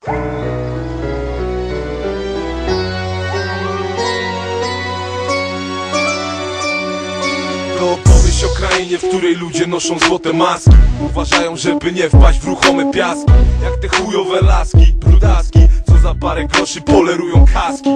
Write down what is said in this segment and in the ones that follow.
To opowieść o krainie, w której ludzie noszą złote maski. Uważają, żeby nie wpaść w ruchome piaski. Jak te chujowe laski, brudaski Co za parę groszy polerują kaski.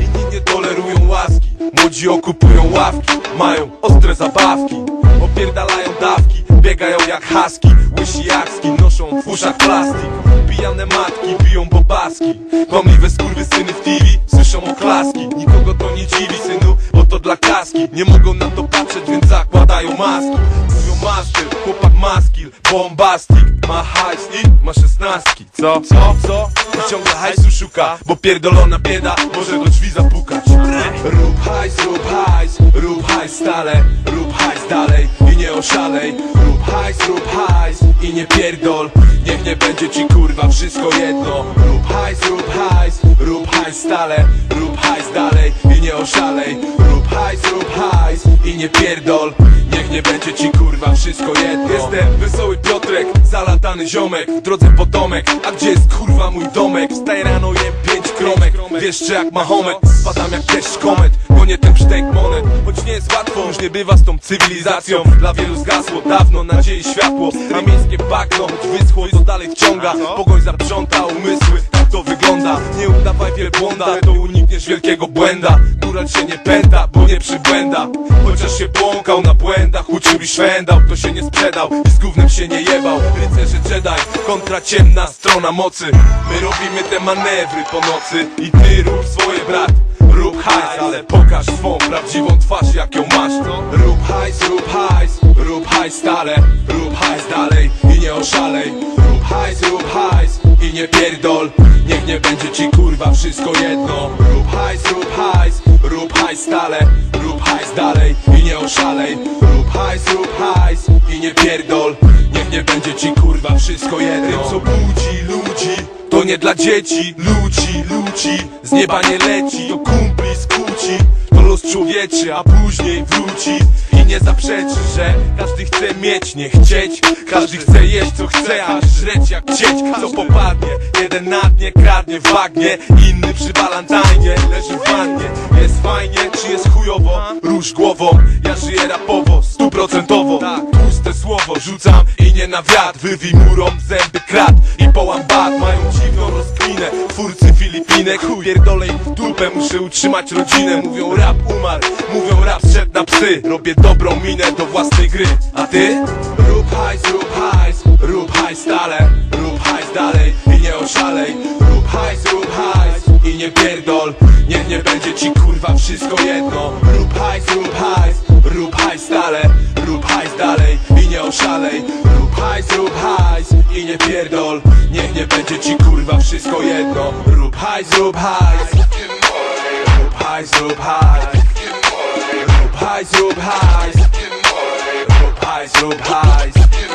Inni nie tolerują łaski Młodzi okupują ławki Mają ostre zabawki. Opierdalają dawki Biegają jak haski Łysi jakski Noszą w uszach plastik Pijane matki biją bobaski Kłamliwe skurwysyny w TV Słyszą oklaski. Nikogo to nie dziwi synu Bo to dla kaski. Nie mogą na to patrzeć więc zakładają maski. Mówią master, chłopak maskil Bombastik, ma hajs i ma szesnastki. Co? Co? Co? I ciągle hajsu szuka Bo pierdolona bieda może do drzwi zapukać. Rób hajs, rób hajs Rób hajs stale Rób hajs dalej nie oszalej. Rób hajs, rób hajs i nie pierdol. Niech nie będzie ci kurwa wszystko jedno. Rób hajs, rób hajs Rób hajs stale. Rób hajs dalej i nie oszalej. Rób hajs, rób hajs i nie pierdol. Niech nie będzie ci kurwa wszystko jedno. Jestem wesoły Piotrek, zalatany ziomek. W drodze potomek, a gdzie jest kurwa mój domek? Wstaję rano, jem pięć kromek. Wiesz jak Mahomet, spadam jak deszcz komet Gonię ten przytek monet, choć nie jest łatwo Już nie bywa z tą cywilizacją. Dla wielu zgasło dawno nadziei światło. A miejskie bagno, choć wyschło to dalej wciąga. Pogoń zaprząta umysły, tak to wygląda. Nie udawaj wielbłąda, to unikniesz wielkiego błęda. Góral się nie pęta, bo nie przybłęda. Chociaż się błąkał na błędach, uczył i szwendał To się nie sprzedał i z gównem się nie jebał. Rycerze Jedi, kontra ciemna strona mocy. My robimy te manewry po nocy I ty rób swoje brat Rób hajs, ale pokaż swą prawdziwą twarz jak ją masz Rób hajs, rób hajs, rób hajs stale Rób hajs dalej i nie oszalej. Rób hajs, rób hajs i nie pierdol Niech nie będzie ci kurwa wszystko jedno. Rób hajs, rób hajs, rób hajs stale Rób hajs dalej i nie oszalej. Rób hajs, rób hajs i nie pierdol Niech nie będzie ci kurwa wszystko jedno. Co budzi ludzi to nie dla dzieci, ludzi, ludzi Z nieba nie leci, to kumpli z kłóci To los człowieczy, a później wróci. I nie zaprzeczy, że każdy chce mieć, nie chcieć. Każdy chce jeść co chce, a żreć jak chcieć Co popadnie, jeden na dnie kradnie w bagnie Inny przy balantajnie, leży w wannie. Jest fajnie, czy jest chujowo? Rusz głową, ja żyję rapowo, stuprocentowo. Tłuste słowo rzucam i nie na wiatr. Wywij murą zęby krat i połam bat. Mają twórcy Filipinek. Pierdolę ich w dupę, muszę utrzymać rodzinę. Mówią rap umarł, mówią rap zszedł na psy. Robię dobrą minę do własnej gry, a ty? Rób hajs, rób hajs, rób hajs stale Rób hajs dalej i nie oszalej. Rób hajs, rób hajs i nie pierdol. Niech nie będzie ci kurwa wszystko jedno. Rób hajs, rób hajs, rób hajs stale Rób hajs dalej i nie oszalej. Rób hajs, rób hajs i nie pierdol nie będzie ci kurwa wszystko jedno. Rób hajs, rób hajs. Rób hajs, rób hajs. Rób hajs, rób hajs. Rób hajs, rób hajs